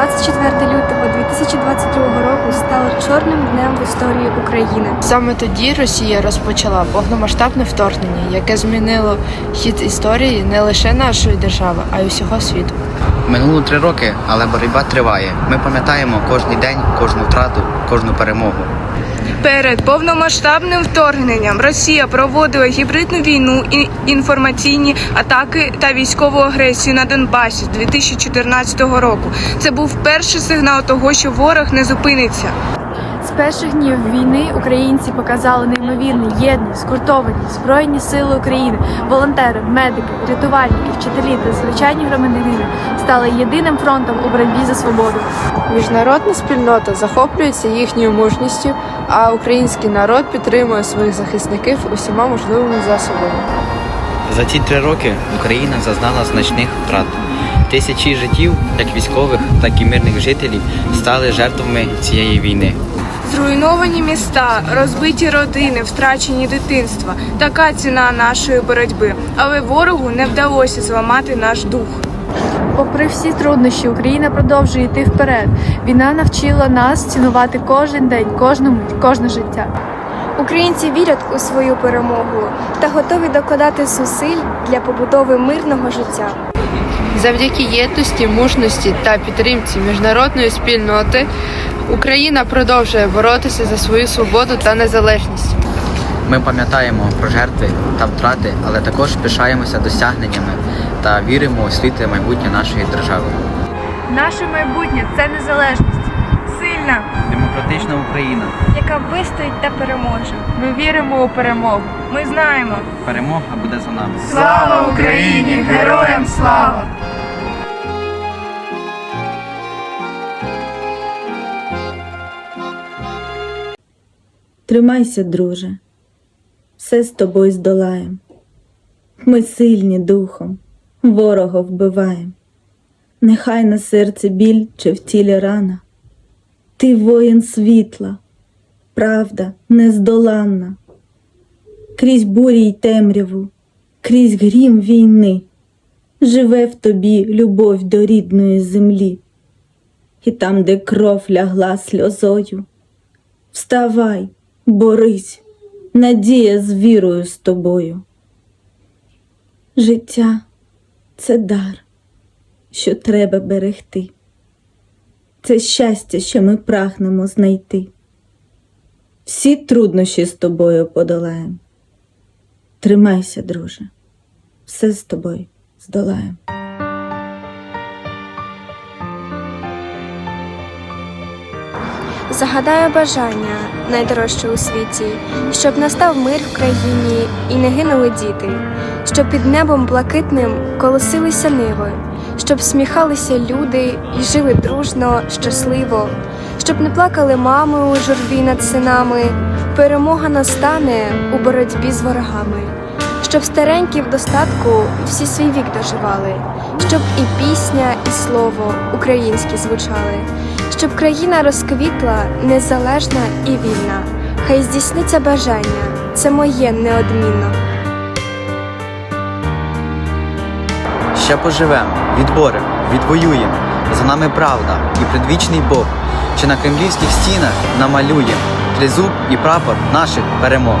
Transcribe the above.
24 лютого 2022 року стало чорним днем в історії України. Саме тоді Росія розпочала повномасштабне вторгнення, яке змінило хід історії не лише нашої держави, а й усього світу. Минуло три роки, але боротьба триває. Ми пам'ятаємо кожний день, кожну втрату, кожну перемогу. Перед повномасштабним вторгненням Росія проводила гібридну війну і інформаційні атаки та військову агресію на Донбасі з 2014 року. Це був перший сигнал того, що ворог не зупиниться. З перших днів війни українці показали неймовірну єдність, згуртованість, збройні сили України, волонтери, медики, рятувальники, вчителі та звичайні громадянини стали єдиним фронтом у боротьбі за свободу. Міжнародна спільнота захоплюється їхньою мужністю, а український народ підтримує своїх захисників усіма можливими засобами. За ці три роки Україна зазнала значних втрат. Тисячі життів, як військових, так і мирних жителів, стали жертвами цієї війни. Зруйновані міста, розбиті родини, втрачені дитинства. Така ціна нашої боротьби. Але ворогу не вдалося зламати наш дух. Попри всі труднощі, Україна продовжує йти вперед. Війна навчила нас цінувати кожен день, кожну мить, кожне життя. Українці вірять у свою перемогу та готові докладати зусиль для побудови мирного життя. Завдяки єдності, мужності та підтримці міжнародної спільноти Україна продовжує боротися за свою свободу та незалежність. Ми пам'ятаємо про жертви та втрати, але також пишаємося досягненнями та віримо у світле майбутнє нашої держави. Наше майбутнє це незалежність. Сильна, Демократична Україна. яка вистоїть та переможе. Ми віримо у перемогу. ми знаємо. Перемога буде за нами. Слава Україні! Героям слава! Тримайся, друже, все з тобою здолаєм. Ми сильні духом, ворога вбиваєм. Нехай на серці біль чи в тілі рана. Ти воїн світла, правда нездоланна. Крізь бурі й темряву, крізь грім війни, живе в тобі любов до рідної землі. І там, де кров лягла сльозою, Вставай, борись, надія з вірою з тобою. Життя це дар, що треба берегти. Це щастя, що ми прагнемо знайти. Всі труднощі з тобою подолаєм. Тримайся, друже, все з тобою здолаєм. Загадаю бажання найдорожче у світі, щоб настав мир в країні і не гинули діти, щоб під небом блакитним колосилися ниви, щоб сміхалися люди і жили дружно, щасливо, щоб не плакали мами у журбі над синами. Перемога настане у боротьбі з ворогами, щоб старенькі в достатку всі свій вік доживали, щоб і пісня, і слово українські звучали, щоб країна розквітла, незалежна і вільна. Хай здійсниться бажання, це моє неодмінно. Ще поживемо, відборем, відвоюємо. За нами правда і предвічний Бог, що на кремлівських стінах намалює тризуб і прапор наших перемог.